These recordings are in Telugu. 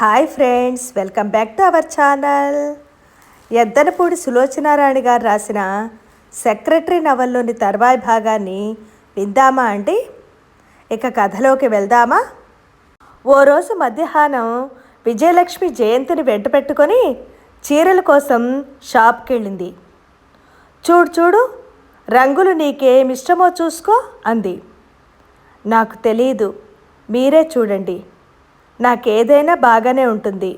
Hi friends welcome back to our channel. Yaddanapudi Sulochanarani garu రాసిన సెక్రటరీ నవల్లోని తర్వాయి భాగాన్ని విందామా అండి? ఇక కథలోకి వెళ్దామా? ఓ రోజు మధ్యాహ్నం విజయలక్ష్మి జయంతిని వెంట పెట్టుకొని చీరల కోసం షాప్కి వెళ్ళింది చూడు చూడు రంగులు నీకేమిష్టమో చూసుకో అంది. నాకు తెలీదు మీరే చూడండి. నాకేదైనా బాగానే ఉంటుంది.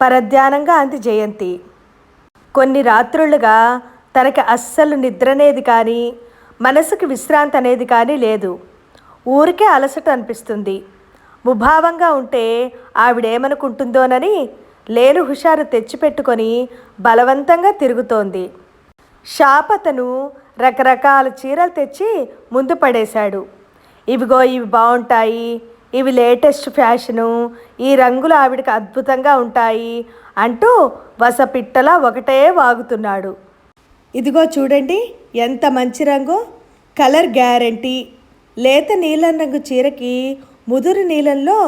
పరధ్యానంగా అంది జయంతి. కొన్ని రాత్రులుగా తనకి అస్సలు నిద్రనేది కానీ మనసుకు విశ్రాంతి అనేది కానీ లేదు. ఊరికే అలసట అనిపిస్తుంది. ముభావంగా ఉంటే ఆవిడేమనుకుంటుందోనని లేని హుషారు తెచ్చిపెట్టుకొని బలవంతంగా తిరుగుతోంది. షాప్ అతను రకరకాల చీరలు తెచ్చి ముందు పడేశాడు. ఇవిగో ఇవి బాగుంటాయి ఇవి లేటెస్ట్ ఫ్యాషను ఈ రంగులు ఆవిడకి అద్భుతంగా ఉంటాయి అంటూ వసపిట్టలా ఒకటే వాగుతున్నాడు. ఇదిగో చూడండి ఎంత మంచి రంగు. Colour guarantee. లేత నీలం రంగు చీరకి ముదురు నీలంలో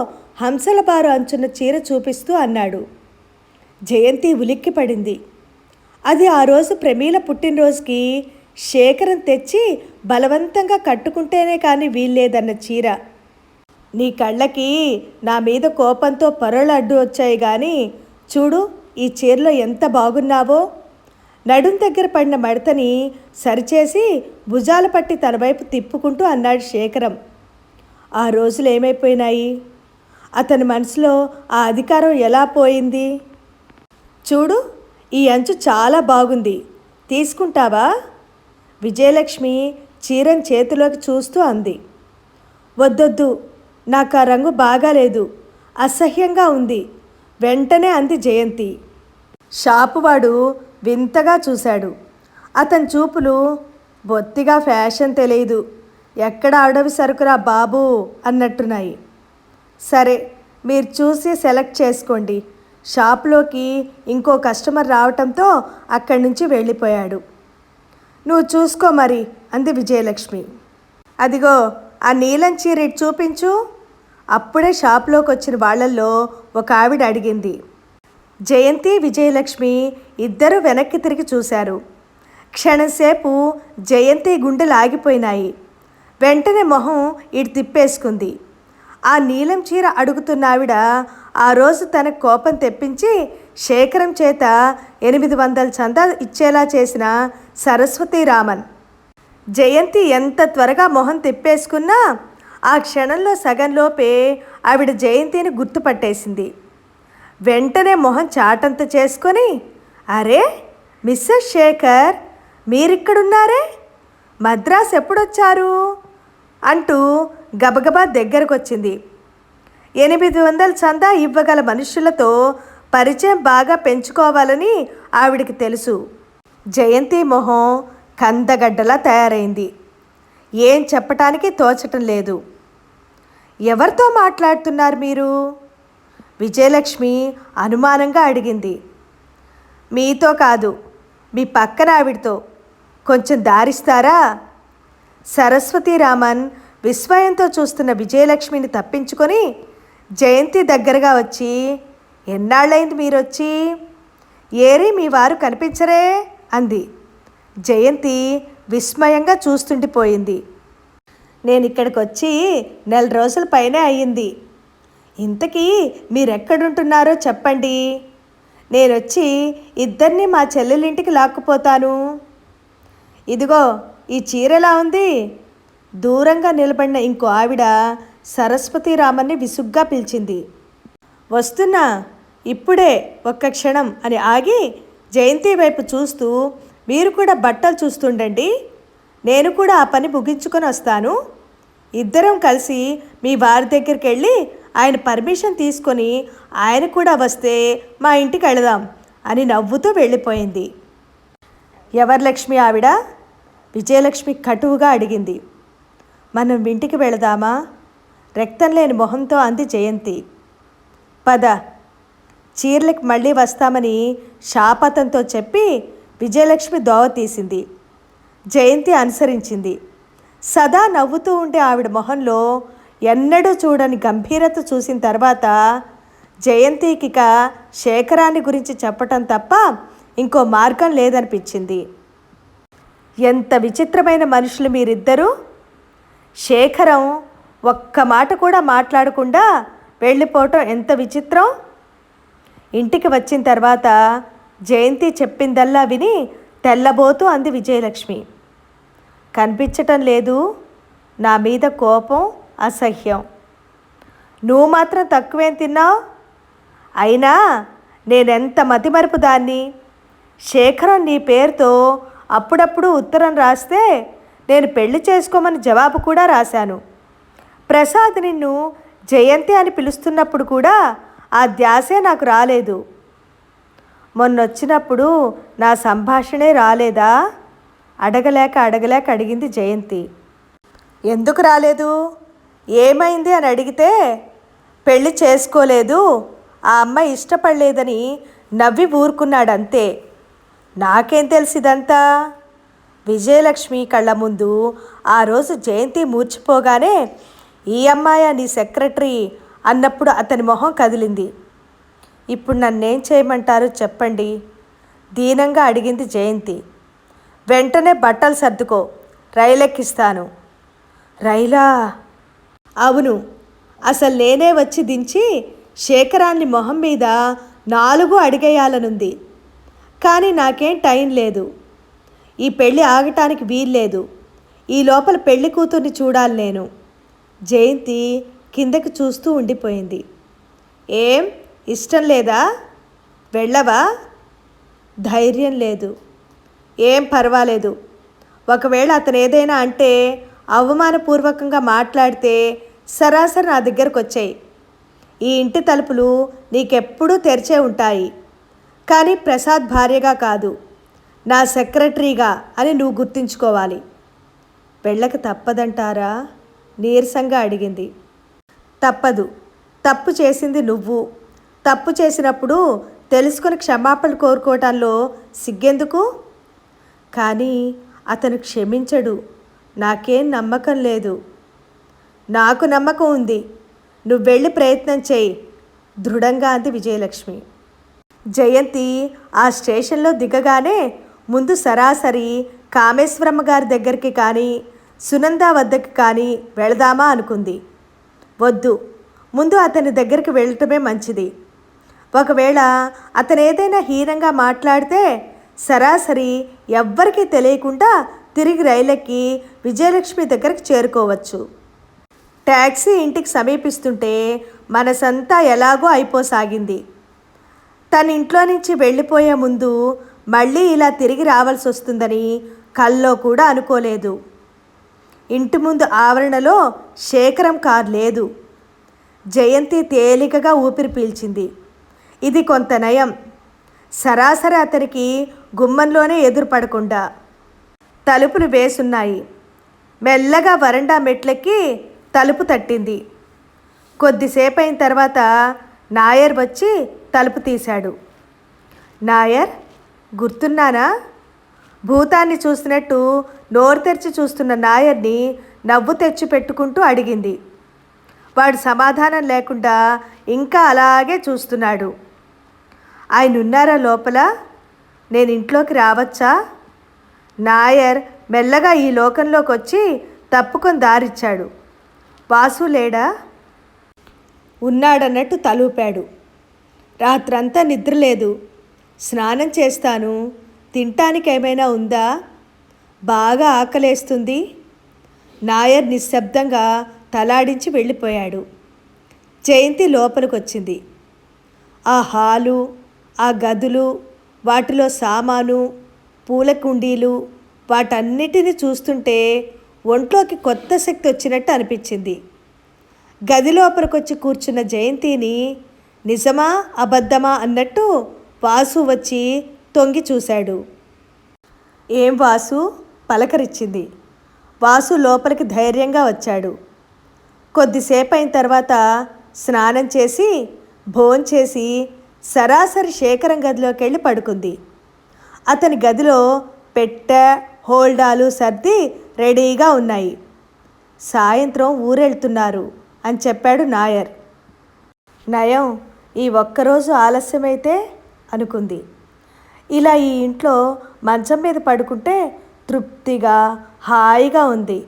హంసల బారు అంచున్న చీర చూపిస్తూ అన్నాడు. జయంతి ఉలిక్కి పడింది. అది ఆ రోజు ప్రమీల పుట్టినరోజుకి శేఖరం తెచ్చి బలవంతంగా కట్టుకుంటేనే కానీ వీల్లేదన్న చీర. నీ కళ్ళకి నా మీద కోపంతో పొరలు అడ్డు వచ్చాయి కానీ చూడు ఈ చీరలో ఎంత బాగున్నావో. నడుం దగ్గర పడిన మడతని సరిచేసి భుజాల పట్టి తన వైపు తిప్పుకుంటూ అన్నాడు శేఖరం. ఆ రోజులు ఏమైపోయినాయి? అతని మనసులో ఆ అధికారం ఎలా పోయింది? చూడు ఈ అంచు చాలా బాగుంది. తీసుకుంటావా? విజయలక్ష్మి చీరను చేతిలోకి చూస్తూ అంది. వద్దొద్దు. నాకు ఆ రంగు బాగాలేదు అసహ్యంగా ఉంది. వెంటనే అంది జయంతి. షాపువాడు వింతగా చూశాడు. అతని చూపులు బొత్తిగా ఫ్యాషన్ తెలియదు. ఎక్కడ అడవి సరుకురా బాబు అన్నట్టున్నాయి. సరే మీరు చూసి సెలెక్ట్ చేసుకోండి. షాప్లోకి ఇంకో కస్టమర్ రావటంతో అక్కడి నుంచి వెళ్ళిపోయాడు. నువ్వు చూసుకో మరి అంది విజయలక్ష్మి. అదిగో ఆ నీలం చీర ఇటు చూపించు. అప్పుడే షాప్లోకి వచ్చిన వాళ్ళల్లో ఒక ఆవిడ అడిగింది. జయంతి విజయలక్ష్మి ఇద్దరు వెనక్కి తిరిగి చూశారు. క్షణంసేపు జయంతి గుండెలు ఆగిపోయినాయి. వెంటనే మొహం ఇటు తిప్పేసుకుంది. ఆ నీలం చీర అడుగుతున్న ఆవిడ ఆ రోజు తన కోపం తెప్పించి శేఖరం చేత ఎనిమిది వందల చందా ఇచ్చేలా చేసిన సరస్వతి రామన్. జయంతి ఎంత త్వరగా మొహం తిప్పేసుకున్నా ఆ క్షణంలో సగంలోపే ఆవిడ జయంతిని గుర్తుపట్టేసింది. వెంటనే మొహం చాటంత చేసుకొని అరే మిస్సెస్ శేఖర్ మీరిక్కడున్నారే? మద్రాస్ ఎప్పుడొచ్చారు? అంటూ గబగబా దగ్గరకొచ్చింది. ఎనిమిది వందల చందా ఇవ్వగల మనుషులతో పరిచయం బాగా పెంచుకోవాలని ఆవిడికి తెలుసు. జయంతి మొహం కందగడ్డలా తయారైంది. ఏం చెప్పటానికి తోచటం లేదు. ఎవరితో మాట్లాడుతున్నారు మీరు? విజయలక్ష్మి అనుమానంగా అడిగింది. మీతో కాదు మీ పక్కన ఆవిడతో. కొంచెం దారిస్తారా? సరస్వతి రామన్ విస్మయంతో చూస్తున్న విజయలక్ష్మిని తప్పించుకొని జయంతి దగ్గరగా వచ్చి ఎన్నాళ్ళైంది మీరొచ్చి? ఏరి మీ వారు కనిపించరే? అంది. జయంతి విస్మయంగా చూస్తుండిపోయింది నేను ఇక్కడికి వచ్చి నెల రోజుల పైనే అయ్యింది. ఇంతకీ మీరెక్కడుంటున్నారో చెప్పండి. నేను వచ్చి ఇద్దరిని మా చెల్లెలింటికి లాక్కుపోతాను. ఇదిగో ఈ చీర ఎలా ఉంది? దూరంగా నిలబడిన ఇంకో ఆవిడ సరస్వతి రామన్ని విసుగ్గా పిలిచింది. వస్తున్నా ఇప్పుడే ఒక్క క్షణం అని ఆగి జయంతి వైపు చూస్తూ మీరు కూడా బట్టలు చూస్తుండండి. నేను కూడా ఆ పని ముగించుకొని వస్తాను. ఇద్దరం కలిసి మీ వారి దగ్గరికి వెళ్ళి ఆయన పర్మిషన్ తీసుకొని ఆయన కూడా వస్తే మా ఇంటికి వెళదాం అని నవ్వుతూ వెళ్ళిపోయింది. ఎవరు లక్ష్మి ఆవిడ? విజయలక్ష్మి కటువుగా అడిగింది. మనం ఇంటికి వెళదామా? రక్తం లేని మొహంతో అంది జయంతి. పద చీరలకు మళ్ళీ వస్తామని శాపతంతో చెప్పి విజయలక్ష్మి దోవ తీసింది. జయంతి అనుసరించింది. సదా నవ్వుతూ ఉండే ఆవిడ మొహంలో ఎన్నడూ చూడని గంభీరత చూసిన తర్వాత జయంతికిక శేఖరాన్ని గురించి చెప్పటం తప్ప ఇంకో మార్గం లేదనిపించింది. ఎంత విచిత్రమైన మనుషులు మీరిద్దరూ! శేఖరం ఒక్క మాట కూడా మాట్లాడకుండా వెళ్ళిపోవటం ఎంత విచిత్రం! ఇంటికి వచ్చిన తర్వాత జయంతి చెప్పిందల్లా విని తెల్లబోతూ అంది విజయలక్ష్మి. కనిపించటం లేదు. నా మీద కోపం అసహ్యం. నువ్వు మాత్రం తక్కువేం తిన్నావు? అయినా నేనెంత మతిమరుపు దాన్ని? శేఖరం నీ పేరుతో అప్పుడప్పుడు ఉత్తరం రాస్తే నేను పెళ్ళి చేసుకోమని జవాబు కూడా రాశాను. ప్రసాద్ నిన్ను జయంతి అని పిలుస్తున్నప్పుడు కూడా ఆ ధ్యాసే నాకు రాలేదు. మొన్నొచ్చినప్పుడు నా సంభాషణే రాలేదా? అడగలేక అడగలేక అడిగింది జయంతి. ఎందుకు రాలేదు? ఏమైంది అని అడిగితే పెళ్ళి చేసుకోలేదు ఆ అమ్మాయి ఇష్టపడలేదని నవ్వి ఊరుకున్నాడు అంతే నాకేం తెలిసిదంతా విజయలక్ష్మి కళ్ళ ముందు ఆ రోజు జయంతి మూర్చిపోగానే ఈ అమ్మాయి నీ సెక్రటరీ? అన్నప్పుడు అతని మొహం కదిలింది. ఇప్పుడు నన్నేం చేయమంటారు చెప్పండి? దీనంగా అడిగింది జయంతి. వెంటనే బట్టలు సర్దుకో రైలెక్కిస్తాను. రైలా? అవును. అసలు నేనే వచ్చి దించి శేఖరాన్ని మొహం మీద నాలుగు అడిగేయాలనుంది. కానీ నాకేం టైం లేదు. ఈ పెళ్ళి ఆగటానికి వీల్లేదు. ఈ లోపల పెళ్ళి కూతుర్ని చూడాలి నేను. జయంతి కిందకి చూస్తూ ఉండిపోయింది. ఏం? ఇష్టం లేదా? వెళ్ళవా? ధైర్యం లేదు. ఏం పర్వాలేదు. ఒకవేళ అతను ఏదైనా అంటే అవమానపూర్వకంగా మాట్లాడితే సరాసరి నా దగ్గరకు వచ్చాయి ఈ ఇంటి తలుపులు నీకెప్పుడూ తెరిచే ఉంటాయి. కానీ ప్రసాద్ భార్యగా కాదు. నా సెక్రటరీగా అని నువ్వు గుర్తుంచుకోవాలి. వెళ్ళక తప్పదంటారా? నీరసంగా అడిగింది. తప్పదు. తప్పు చేసింది నువ్వు. తప్పు చేసినప్పుడు తెలుసుకుని క్షమాపణ కోరుకోవటంలో సిగ్గెందుకు? కానీ అతను క్షమించడు. నాకేం నమ్మకం లేదు. నాకు నమ్మకం ఉంది. నువ్వు వెళ్ళి ప్రయత్నం చేయి. దృఢంగా అంది విజయలక్ష్మి. జయంతి ఆ స్టేషన్లో దిగగానే ముందు సరాసరి కామేశ్వరమ్మ గారి దగ్గరికి కానీ సునంద వద్దకి కానీ వెళదామా అనుకుంది. వద్దు. ముందు అతని దగ్గరికి వెళ్ళటమే మంచిది. ఒకవేళ అతను ఏదైనా హీనంగా మాట్లాడితే సరాసరి ఎవ్వరికీ తెలియకుండా తిరిగి రైలెక్కి విజయలక్ష్మి దగ్గరికి చేరుకోవచ్చు. ట్యాక్సీ ఇంటికి సమీపిస్తుంటే మనసంతా ఎలాగో అయిపోసాగింది. తన ఇంట్లో నుంచి వెళ్ళిపోయే ముందు మళ్ళీ ఇలా తిరిగి రావాల్సి వస్తుందని కల్లో కూడా అనుకోలేదు. ఇంటి ముందు ఆవరణలో శేఖరం కార్ లేదు. జయంతి తేలికగా ఊపిరి పీల్చింది. ఇది కొంత నయం. సరాసరి అతనికి గుమ్మంలోనే ఎదురుపడకుండా తలుపులు వేసున్నాయి. మెల్లగా వరండా మెట్లెక్కి తలుపు తట్టింది. కొద్దిసేపు అయిన తర్వాత నాయర్ వచ్చి తలుపు తీశాడు. నాయర్ గుర్తున్నానా? భూతాన్ని చూసినట్టు నోరు తెరిచి చూస్తున్న నాయర్ని నవ్వు తెచ్చి పెట్టుకుంటూ అడిగింది. వాడు సమాధానం లేకుండా ఇంకా అలాగే చూస్తున్నాడు. ఆయన ఉన్నారా లోపల? నేను ఇంట్లోకి రావచ్చా? నాయర్ మెల్లగా ఈ లోకంలోకి వచ్చి తప్పుకొని దారిచ్చాడు. వాసు లేడా? ఉన్నాడన్నట్టు తలూపాడు. రాత్రంతా నిద్ర లేదు స్నానం చేస్తాను. తినటానికి ఏమైనా ఉందా? బాగా ఆకలేస్తుంది. నాయర్ నిశ్శబ్దంగా తలాడించి వెళ్ళిపోయాడు. జయంతి లోపలికొచ్చింది. ఆ హాలు ఆ గదులు వాటిలో సామాను పూల కుండీలు వాటన్నిటిని చూస్తుంటే ఒంట్లోకి కొత్త శక్తి వచ్చినట్టు అనిపించింది. గది లోపలికొచ్చి కూర్చున్న జయంతిని నిజమా అబద్ధమా అన్నట్టు వాసు వచ్చి తొంగి చూశాడు. ఏం వాసు? పలకరిచ్చింది. వాసు లోపలికి ధైర్యంగా వచ్చాడు. కొద్దిసేపు అయిన తర్వాత స్నానం చేసి భోంచేసి సరాసరి శేఖరం గదిలోకి వెళ్ళి పడుకుంది. అతని గదిలో పెట్టె హోల్డాలు సర్ది రెడీగా ఉన్నాయి. సాయంత్రం ఊరెళ్తున్నారు అని చెప్పాడు నాయర్. నయం ఈ ఒక్కరోజు ఆలస్యమైతే? అనుకుంది. ఇలా ఈ ఇంట్లో మంచం మీద పడుకుంటే తృప్తిగా హాయిగా ఉంది.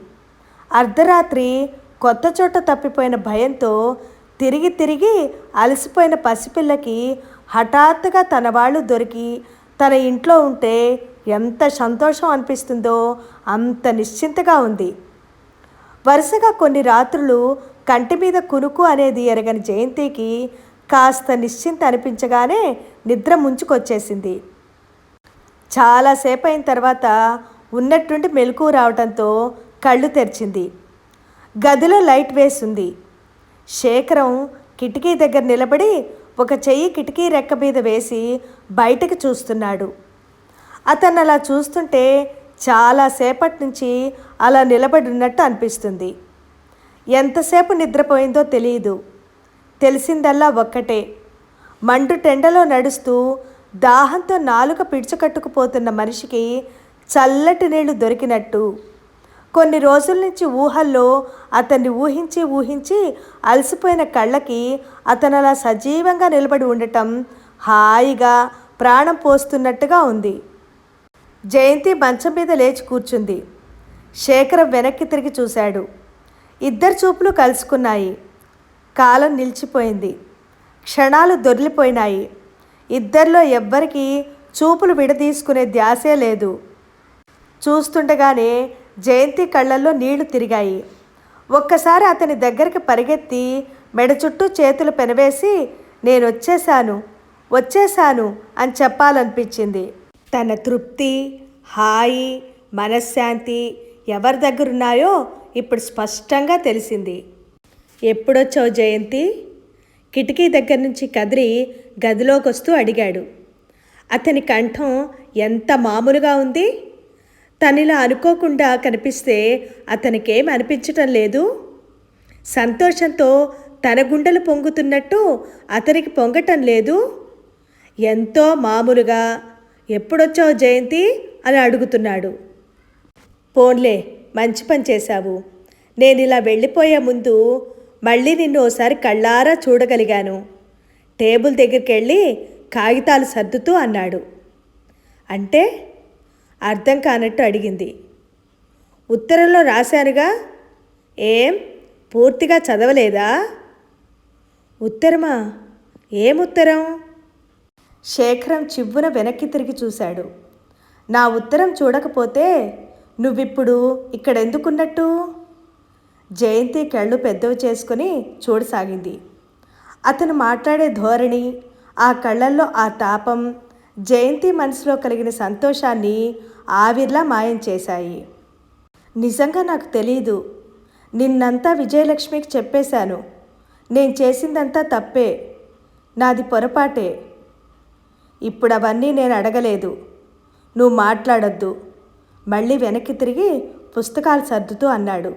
అర్ధరాత్రి కొత్త చోట తప్పిపోయిన భయంతో తిరిగి తిరిగి అలసిపోయిన పసిపిల్లకి హఠాత్తుగా తన వాళ్ళు దొరికి తన ఇంట్లో ఉంటే ఎంత సంతోషం అనిపిస్తుందో అంత నిశ్చింతగా ఉంది. వరుసగా కొన్ని రాత్రులు కంటి మీద కునుకు అనేది ఎరగని జయంతికి కాస్త నిశ్చింత అనిపించగానే నిద్ర ముంచుకొచ్చేసింది. చాలాసేపు అయిన తర్వాత ఉన్నట్టుండి మెలకు రావడంతో కళ్ళు తెరిచింది. గదిలో లైట్ వేసింది. శేఖరం కిటికీ దగ్గర నిలబడి ఒక చెయ్యి కిటికీ రెక్క మీద వేసి బయటకు చూస్తున్నాడు. అతను అలా చూస్తుంటే చాలాసేపటి నుంచి అలా నిలబడి ఉన్నట్టు అనిపిస్తుంది. ఎంతసేపు నిద్రపోయిందో తెలియదు తెలిసిందల్లా ఒక్కటే. మండు టెండలో నడుస్తూ దాహంతో నాలుక పిడుచుకట్టుకుపోతున్న మనిషికి చల్లటి నీళ్ళు దొరికినట్టు. కొన్ని రోజుల నుంచి ఊహల్లో అతన్ని ఊహించి ఊహించి అలసిపోయిన కళ్ళకి అతను అలా సజీవంగా నిలబడి ఉండటం హాయిగా ప్రాణం పోస్తున్నట్టుగా ఉంది. జయంతి మంచం మీద లేచి కూర్చుంది. శేఖరం వెనక్కి తిరిగి చూశాడు. ఇద్దరు చూపులు కలుసుకున్నాయి. కాలం నిలిచిపోయింది. క్షణాలు దొరిలిపోయినాయి ఇద్దరిలో ఎవ్వరికీ చూపులు విడదీసుకునే ధ్యాసే లేదు. చూస్తుండగానే జయంతి కళ్ళల్లో నీళ్ళు తిరిగాయి. ఒక్కసారి అతని దగ్గరికి పరిగెత్తి మెడ చుట్టూ చేతులు పెనవేసి నేను వచ్చేశాను వచ్చేశాను అని చెప్పాలనిపించింది. తన తృప్తి హాయి మనశ్శాంతి ఎవరి దగ్గరున్నాయో ఇప్పుడు స్పష్టంగా తెలిసింది. ఎప్పుడొచ్చావు జయంతి? కిటికీ దగ్గర నుంచి కదిరి గదిలోకి వస్తూ అడిగాడు. అతని కంఠం ఎంత మామూలుగా ఉంది? తనిలా అనుకోకుండా కనిపిస్తే అతనికేం అనిపించటం లేదు? సంతోషంతో తన గుండెలు పొంగుతున్నట్టు అతనికి పొంగటం లేదు? ఎంతో మామూలుగా ఎప్పుడొచ్చావు జయంతి? అని అడుగుతున్నాడు. పోన్లే మంచి పని చేశావు. నేను ఇలా వెళ్ళిపోయే ముందు మళ్ళీ నిన్ను ఓసారి కళ్ళారా చూడగలిగాను. టేబుల్ దగ్గరికి వెళ్ళి కాగితాలు సర్దుతూ అన్నాడు. అంటే? అర్థం కానట్టు అడిగింది. ఉత్తరంలో రాశానుగా ఏం? పూర్తిగా చదవలేదా? ఉత్తరమా? ఏం ఉత్తరం? శేఖరం చివ్వున వెనక్కి తిరిగి చూశాడు. నా ఉత్తరం చూడకపోతే నువ్విప్పుడు ఇక్కడెందుకున్నట్టు? జయంతి కళ్ళు పెద్దవి చేసుకుని చూడసాగింది. అతను మాట్లాడే ధోరణి ఆ కళ్ళల్లో ఆ తాపం జయంతి మనసులో కలిగిన సంతోషాన్ని ఆవిర్లా మాయం చేశాయి. నిజంగా నాకు తెలీదు. నిన్నంతా విజయలక్ష్మికి చెప్పేశాను. నేను చేసిందంతా తప్పే. నాది పొరపాటే. ఇప్పుడు అవన్నీ నేను అడగలేదు. నువ్వు మాట్లాడొద్దు. మళ్ళీ వెనక్కి తిరిగి పుస్తకాలు సర్దుతూ అన్నాడు.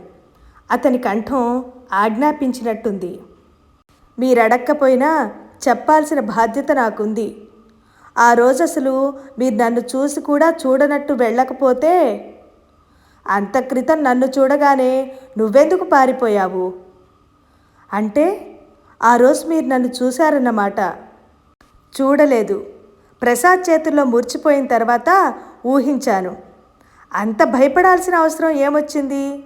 అతని కంఠం ఆజ్ఞాపించినట్టుంది. మీరడక్కపోయినా చెప్పాల్సిన బాధ్యత నాకుంది. ఆ రోజు అసలు మీరు నన్ను చూసి కూడా చూడనట్టు వెళ్ళకపోతే? అంత క్రితం నన్ను చూడగానే నువ్వెందుకు పారిపోయావు? అంటే ఆ రోజు మీరు నన్ను చూశారన్నమాట. చూడలేదు. ప్రసాద్ చేతుల్లో మురిచిపోయిన తర్వాత ఊహించాను. అంత భయపడాల్సిన అవసరం ఏమొచ్చింది?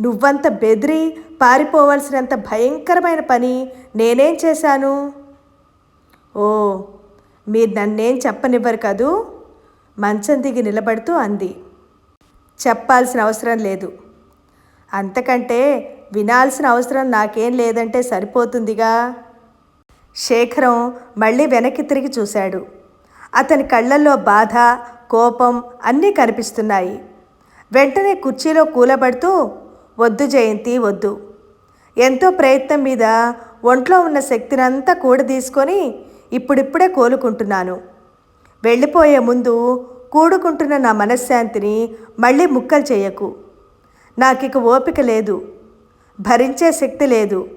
నువ్వంత బెదిరి పారిపోవాల్సినంత భయంకరమైన పని నేనేం చేశాను? ఓ మీరు నన్నేం చెప్పనివ్వరు కదూ? మంచం దిగి నిలబడుతూ అంది. చెప్పాల్సిన అవసరం లేదు. అంతకంటే వినాల్సిన అవసరం నాకేం లేదంటే సరిపోతుందిగా? శేఖరం మళ్ళీ వెనక్కి తిరిగి చూశాడు. అతని కళ్ళల్లో బాధ కోపం అన్నీ కనిపిస్తున్నాయి. వెంటనే కుర్చీలో కూలబడుతూ వద్దు జయంతి వద్దు. ఎంతో ప్రయత్నం మీద ఒంట్లో ఉన్న శక్తినంతా కూడదీసుకొని ఇప్పుడిప్పుడే కోలుకుంటున్నాను. వెళ్ళిపోయే ముందు కూడుకుంటున్న నా మనశ్శాంతిని మళ్ళీ ముక్కలు చేయకు. నాకిక ఓపిక లేదు. భరించే శక్తి లేదు.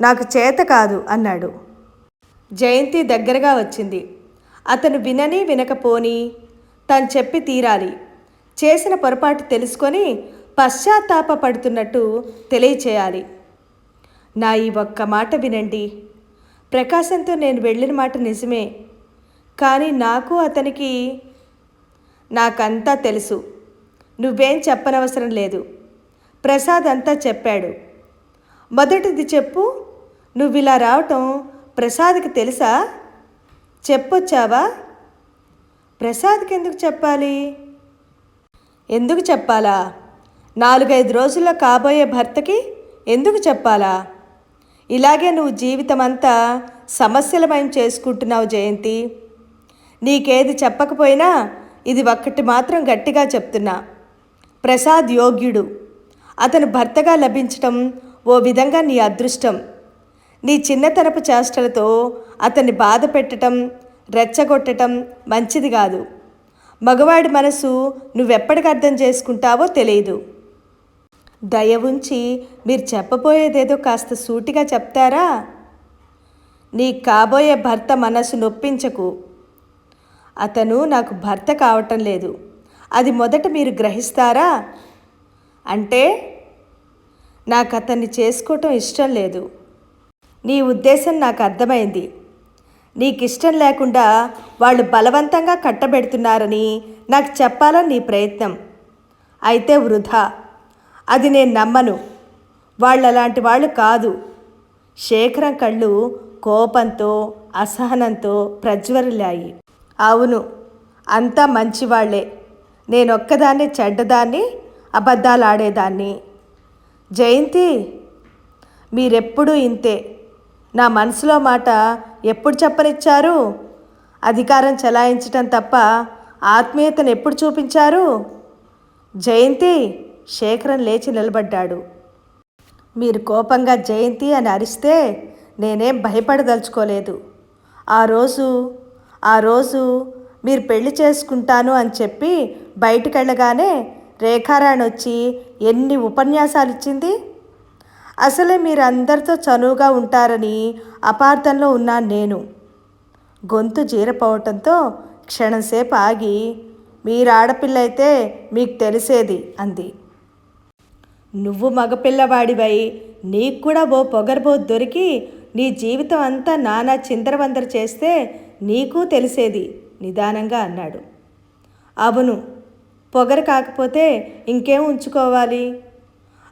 నాకు చేత కాదు అన్నాడు. జయంతి దగ్గరగా వచ్చింది. అతను వినని వినకపోని తను చెప్పి తీరాలి. చేసిన పొరపాటు తెలుసుకొని పశ్చాత్తాప పడుతున్నట్టు తెలియచేయాలి. నా ఈ ఒక్క మాట వినండి. ప్రకాశంతో నేను వెళ్ళిన మాట నిజమే. కానీ నాకు అతనికి నాకంతా తెలుసు. నువ్వేం చెప్పనవసరం లేదు. ప్రసాద్ అంతా చెప్పాడు. మొదటిది చెప్పు. నువ్వు ఇలా రావటం ప్రసాద్కి తెలుసా? చెప్పొచ్చావా? ప్రసాద్కి ఎందుకు చెప్పాలి? ఎందుకు చెప్పాలా? నాలుగైదు రోజుల్లో కాబోయే భర్తకి ఎందుకు చెప్పాలా? ఇలాగే నువ్వు జీవితం అంతా సమస్యలమయం చేసుకుంటున్నావు జయంతి. నీకేది చెప్పకపోయినా ఇది ఒక్కటి మాత్రం గట్టిగా చెప్తున్నా. ప్రసాద్ యోగ్యుడు. అతను భర్తగా లభించటం ఓ విధంగా నీ అదృష్టం. నీ చిన్నతనపు చేష్టలతో అతన్ని బాధ పెట్టడం రెచ్చగొట్టడం మంచిది కాదు. మగవాడి మనసు నువ్వెప్పటికి అర్థం చేసుకుంటావో తెలియదు. దయ ఉంచి మీరు చెప్పబోయేదేదో కాస్త సూటిగా చెప్తారా? నీ కాబోయే భర్త మనసు నొప్పించకు. అతను నాకు భర్త కావటం లేదు. అది మొదట మీరు గ్రహిస్తారా? అంటే నాకు అతన్ని చేసుకోవటం ఇష్టం లేదు. నీ ఉద్దేశం నాకు అర్థమైంది. నీకు ఇష్టం లేకుండా వాళ్ళు బలవంతంగా కట్టబెడుతున్నారని నాకు చెప్పాలని నీ ప్రయత్నం. అయితే వృధా. అది నేను నమ్మను. వాళ్ళు అలాంటి వాళ్ళు కాదు. శేఖరం కళ్ళు కోపంతో అసహనంతో ప్రజ్వరిలాయి అవును అంతా మంచివాళ్ళే. నేనొక్కదాన్ని చెడ్డదాన్ని అబద్ధాలు ఆడేదాన్ని జయంతి మీరెప్పుడూ ఇంతే. నా మనసులో మాట ఎప్పుడు చెప్పనిచ్చారు? అధికారం చెలాయించటం తప్ప ఆత్మీయతను ఎప్పుడు చూపించారు? జయంతి శేఖరం లేచి నిలబడ్డాడు. మీరు కోపంగా జయంతి అని అరిస్తే నేనేం భయపడదలుచుకోలేదు. ఆ రోజు ఆ రోజు మీరు పెళ్ళి చేసుకుంటాను అని చెప్పి బయటికి వెళ్ళగానే రేఖారాణి వచ్చి ఎన్ని ఉపన్యాసాలు ఇచ్చింది? అసలే మీరు అందరితో చనువుగా ఉంటారని అపార్థంలో ఉన్నాను నేను. గొంతు జీరపోవటంతో క్షణంసేపు ఆగి మీరు ఆడపిల్ల అయితే మీకు తెలిసేది అంది. నువ్వు మగపిల్లవాడివై నీకు కూడా ఓ పొగరబో దొరికి నీ జీవితం అంతా నానా చిందరవందర చేస్తే నీకు తెలిసేది నిదానంగా అన్నాడు. అవును పొగరు కాకపోతే ఇంకేం ఉంచుకోవాలి?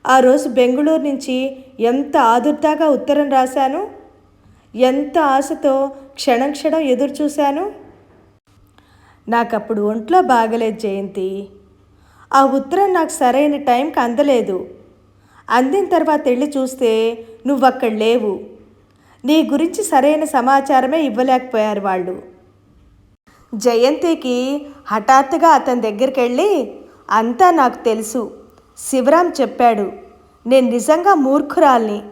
ఆ రోజు బెంగళూరు నుంచి ఎంత ఆదుర్దాగా ఉత్తరం రాశాను? ఎంత ఆశతో క్షణం క్షణం ఎదురు చూశాను నాకప్పుడు ఒంట్లో బాగలేదు జయంతి. ఆ ఉత్తరం నాకు సరైన టైంకి అందలేదు. అందిన తర్వాత వెళ్ళి చూస్తే నువ్వక్కడ లేవు. నీ గురించి సరైన సమాచారమే ఇవ్వలేకపోయారు వాళ్ళు. జయంతికి హఠాత్తుగా అతని దగ్గరికి వెళ్ళి అంతా నాకు తెలుసు. శివరాం చెప్పాడు. నేను నిజంగా మూర్ఖురాల్ని.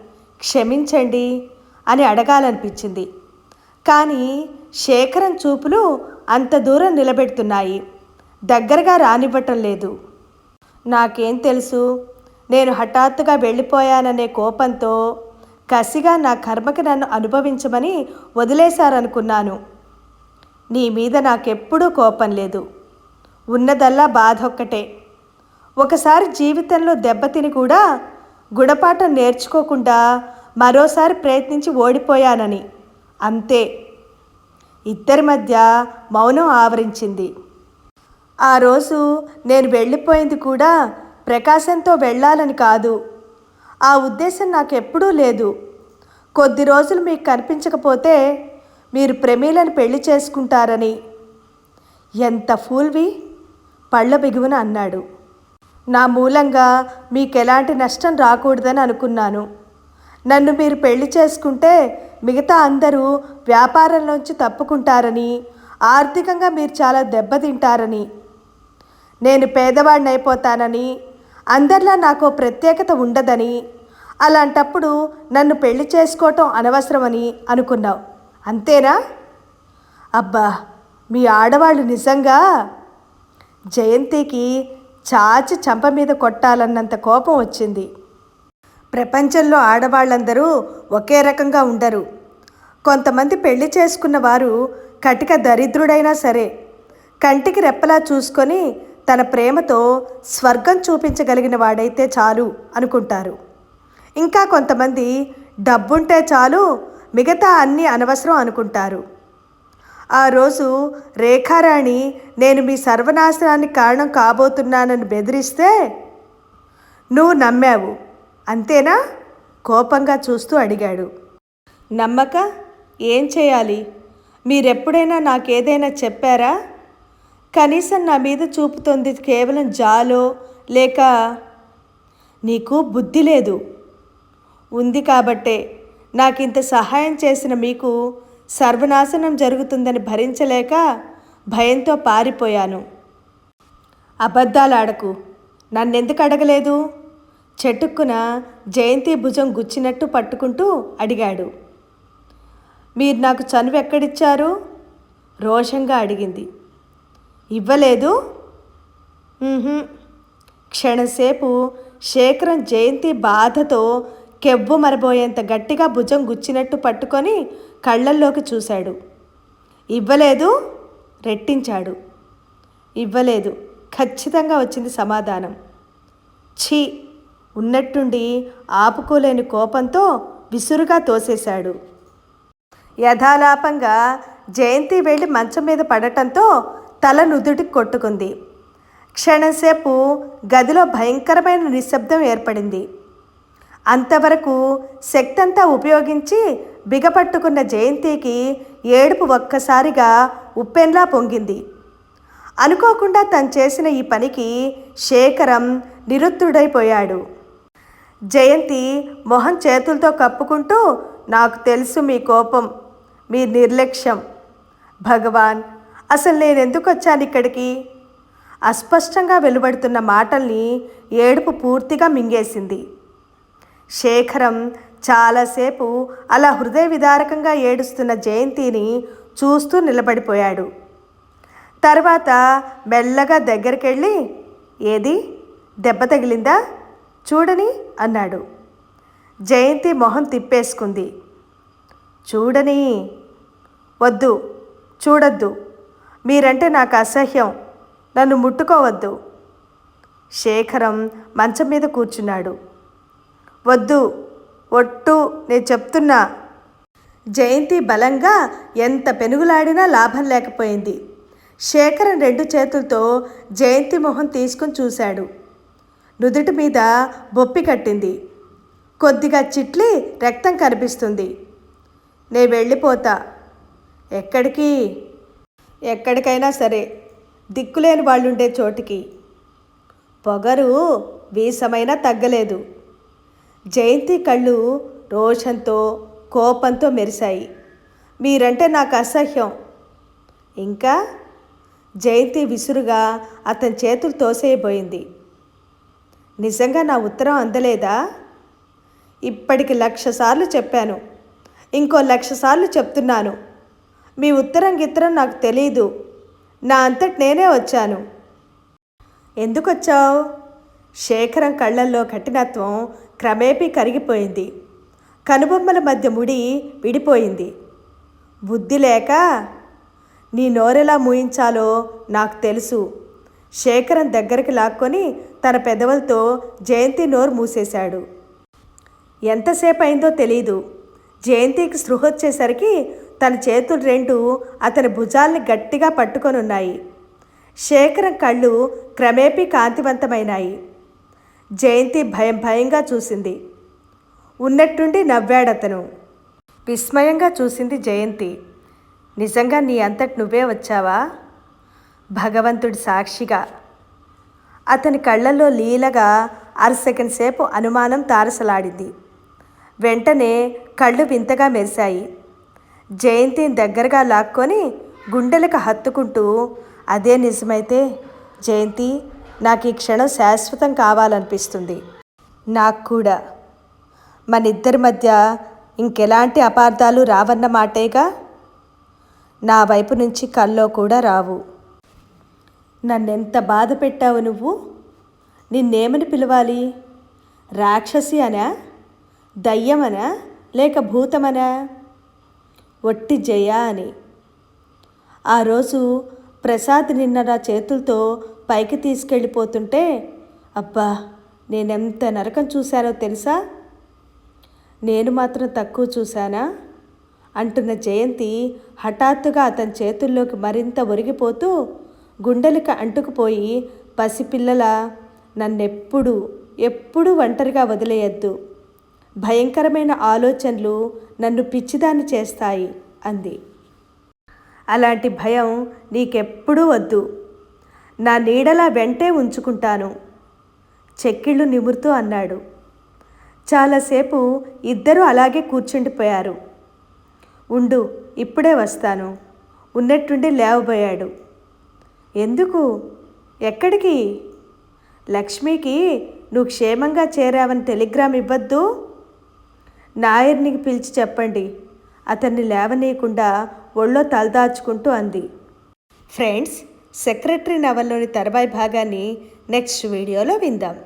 క్షమించండి అని అడగాలనిపించింది. కానీ శేఖరం చూపులు అంత దూరం నిలబెడుతున్నాయి. దగ్గరగా రానివ్వటం లేదు. నాకేం తెలుసు? నేను హఠాత్తుగా వెళ్ళిపోయాననే కోపంతో కసిగా నా కర్మకి నన్ను అనుభవించమని వదిలేశారనుకున్నాను. నీ మీద నాకెప్పుడూ కోపం లేదు. ఉన్నదల్లా బాధ ఒక్కటే. ఒకసారి జీవితంలో దెబ్బతిని కూడా గుణపాఠం నేర్చుకోకుండా మరోసారి ప్రయత్నించి ఓడిపోయానని. అంతే. ఇద్దరి మధ్య మౌనం ఆవరించింది. ఆ రోజు నేను వెళ్ళిపోయింది కూడా ప్రకాశంతో వెళ్ళాలని కాదు. ఆ ఉద్దేశం నాకు ఎప్పుడూ లేదు. కొద్ది రోజులు మీకు కనిపించకపోతే మీరు ప్రమీలను పెళ్ళి చేసుకుంటారని. ఎంత ఫూల్వి! పళ్ళ బిగువన అన్నాడు. నా మూలంగా మీకు ఎలాంటి నష్టం రాకూడదని అనుకున్నాను. నన్ను మీరు పెళ్ళి చేసుకుంటే మిగతా అందరూ వ్యాపారంలోంచి తప్పుకుంటారని ఆర్థికంగా మీరు చాలా దెబ్బతింటారని. నేను పేదవాడిని అయిపోతానని అందరిలా నాకు ప్రత్యేకత ఉండదని అలాంటప్పుడు నన్ను పెళ్ళి చేసుకోవటం అనవసరమని అనుకున్నావు. అంతేనా? అబ్బా మీ ఆడవాళ్ళు నిజంగా జయంతికి చాచి చంప మీద కొట్టాలన్నంత కోపం వచ్చింది. ప్రపంచంలో ఆడవాళ్ళందరూ ఒకే రకంగా ఉండరు. కొంతమంది పెళ్ళి చేసుకున్న వారు కటిక దరిద్రుడైనా సరే కంటికి రెప్పలా చూసుకొని తన ప్రేమతో స్వర్గం చూపించగలిగిన వాడైతే చాలు అనుకుంటారు. ఇంకా కొంతమంది డబ్బుంటే చాలు మిగతా అన్నీ అనవసరం అనుకుంటారు. ఆ రోజు రేఖారాణి నేను మీ సర్వనాశనానికి కారణం కాబోతున్నానని బెదిరిస్తే నువ్వు నమ్మావు. అంతేనా? కోపంగా చూస్తూ అడిగాడు. నమ్మక? ఏం చేయాలి? మీరెప్పుడైనా నాకేదైనా చెప్పారా? కనీసం నా మీద చూపుతోంది కేవలం జాలో లేక నీకు బుద్ధి లేదు. ఉంది కాబట్టే నాకింత సహాయం చేసిన మీకు సర్వనాశనం జరుగుతుందని భరించలేక భయంతో పారిపోయాను. అబద్ధాలాడకు. నన్నెందుకు అడగలేదు? చెట్టుక్కున జయంతి భుజం గుచ్చినట్టు పట్టుకుంటూ అడిగాడు. మీరు నాకు చనువు ఎక్కడిచ్చారు? రోషంగా అడిగింది. ఇవ్వలేదు. క్షణసేపు శేఖరం జయంతి బాధతో కెవ్వు మరబోయేంత గట్టిగా భుజం గుచ్చినట్టు పట్టుకొని కళ్ళల్లోకి చూశాడు. ఇవ్వలేదు రెట్టించాడు. ఇవ్వలేదు ఖచ్చితంగా వచ్చింది సమాధానం. ఛీ ఉన్నట్టుండి ఆపుకోలేని కోపంతో విసురుగా తోసేశాడు. యథాలాపంగా జయంతి వెళ్ళి మంచం మీద పడటంతో తల నుదుటికి కొట్టుకుంది. క్షణంసేపు గదిలో భయంకరమైన నిశ్శబ్దం ఏర్పడింది. అంతవరకు శక్తంతా ఉపయోగించి బిగపట్టుకున్న జయంతికి ఏడుపు ఒక్కసారిగా ఉప్పెన్లా పొంగింది. అనుకోకుండా తను చేసిన ఈ పనికి శేఖరం నిరుత్తుడైపోయాడు. జయంతి మొహం చేతులతో కప్పుకుంటూ నాకు తెలుసు మీ కోపం మీ నిర్లక్ష్యం. భగవాన్ అసలు నేను ఎందుకు వచ్చాను ఇక్కడికి? అస్పష్టంగా వెలువడుతున్న మాటల్ని ఏడుపు పూర్తిగా మింగేసింది. శేఖరం చాలాసేపు అలా హృదయ విదారకంగా ఏడుస్తున్న జయంతిని చూస్తూ నిలబడిపోయాడు. తర్వాత మెల్లగా దగ్గరికెళ్ళి ఏది? దెబ్బ తగిలిందా? చూడని? అన్నాడు. జయంతి మొహం తిప్పేసుకుంది. చూడని. వద్దు. చూడొద్దు. మీరంటే నాకు అసహ్యం. నన్ను ముట్టుకోవద్దు. శేఖరం మంచం మీద కూర్చున్నాడు. వద్దు ఒట్టు నేను చెప్తున్నా. జయంతి బలంగా ఎంత పెనుగులాడినా లాభం లేకపోయింది. శేఖరం రెండు చేతులతో జయంతి మొహం తీసుకుని చూశాడు. నుదుటి మీద బొప్పి కట్టింది. కొద్దిగా చిట్లి రక్తం కనిపిస్తుంది. నే వెళ్ళిపోతా. ఎక్కడికి? ఎక్కడికైనా సరే దిక్కులేని వాళ్ళుండే చోటికి. పొగరు వీసమైనా తగ్గలేదు. జయంతి కళ్ళు రోషంతో కోపంతో మెరిశాయి. మీరంటే నాకు అసహ్యం. ఇంకా జయంతి విసురుగా అతని చేతులు తోసేయబోయింది. నిజంగా నా ఉత్తరం అందలేదా? ఇప్పటికి లక్ష సార్లు చెప్పాను. ఇంకో లక్ష సార్లు చెప్తున్నాను. మీ ఉత్తరం గిత్తరం నాకు తెలీదు. నా అంతటి నేనే వచ్చాను. ఎందుకు వచ్చావు శేఖరం కళ్ళల్లో కఠినత్వం క్రమేపీ కరిగిపోయింది. కనుబొమ్మల మధ్య ముడి విడిపోయింది. బుద్ధి లేక నీ నోరెలా మూయించాలో నాకు తెలుసు. శేఖరం దగ్గరికి లాక్కొని తన పెదవులతో జయంతి నోరు మూసేశాడు. ఎంతసేపు అయిందో తెలీదు. జయంతికి స్పృహ వచ్చేసరికి తన చేతులు రెండు అతని భుజాల్ని గట్టిగా పట్టుకొని ఉన్నాయి. శేఖరం కళ్ళు క్రమేపీ కాంతివంతమైనాయి. జయంతి భయం భయంగా చూసింది. ఉన్నట్టుండి నవ్వాడతను. విస్మయంగా చూసింది జయంతి. నిజంగా నీ అంతటి నువ్వే వచ్చావా? భగవంతుడి సాక్షిగా. అతని కళ్ళల్లో లీలగా అర సెకండ్ సేపు అనుమానం తారసలాడింది. వెంటనే కళ్ళు వింతగా మెరిశాయి. జయంతిని దగ్గరగా లాక్కొని గుండెలకు హత్తుకుంటూ అదే నిజమైతే జయంతి నాకు ఈ క్షణం శాశ్వతం కావాలనిపిస్తుంది. నాకు కూడా. మన ఇద్దరి మధ్య ఇంకెలాంటి అపార్థాలు రావన్న మాటేగా? నా వైపు నుంచి కల్లో కూడా రావు. నన్నెంత బాధ పెట్టావు నువ్వు? నిన్నేమని పిలవాలి? రాక్షసి అనా? దయ్యమనా? లేక భూతమనా? ఒట్టి జయ అని. ఆ రోజు ప్రసాద్ నిన్న నా చేతులతో పైకి తీసుకెళ్ళిపోతుంటే అబ్బా నేనెంత నరకం చూశానో తెలుసా? నేను మాత్రం తక్కువ చూశానా? అంటున్న జయంతి హఠాత్తుగా అతని చేతుల్లోకి మరింత ఒరిగిపోతూ గుండెలకు అంటుకుపోయి పసిపిల్లల నన్నెప్పుడు ఎప్పుడూ ఒంటరిగా వదిలేయద్దు. భయంకరమైన ఆలోచనలు నన్ను పిచ్చిదాన్ని చేస్తాయి అంది. అలాంటి భయం నీకెప్పుడూ వద్దు. నా నీడలా వెంటే ఉంచుకుంటాను చెక్కిళ్ళు నిమురుతూ అన్నాడు. చాలాసేపు ఇద్దరూ అలాగే కూర్చుండిపోయారు. ఉండు ఇప్పుడే వస్తాను. ఉన్నట్టుండి లేవబోయాడు. ఎందుకు? ఎక్కడికి? లక్ష్మికి నువ్వు క్షేమంగా చేరావని టెలిగ్రామ్ ఇవ్వద్దు? నాయర్నికి పిలిచి చెప్పండి. అతన్ని లేవనీయకుండా ఒళ్ళో తలదాచుకుంటూ అంది. ఫ్రెండ్స్ సెక్రటరీ నవల్లోని తర్వాయి భాగాన్ని నెక్స్ట్ వీడియోలో విందాం.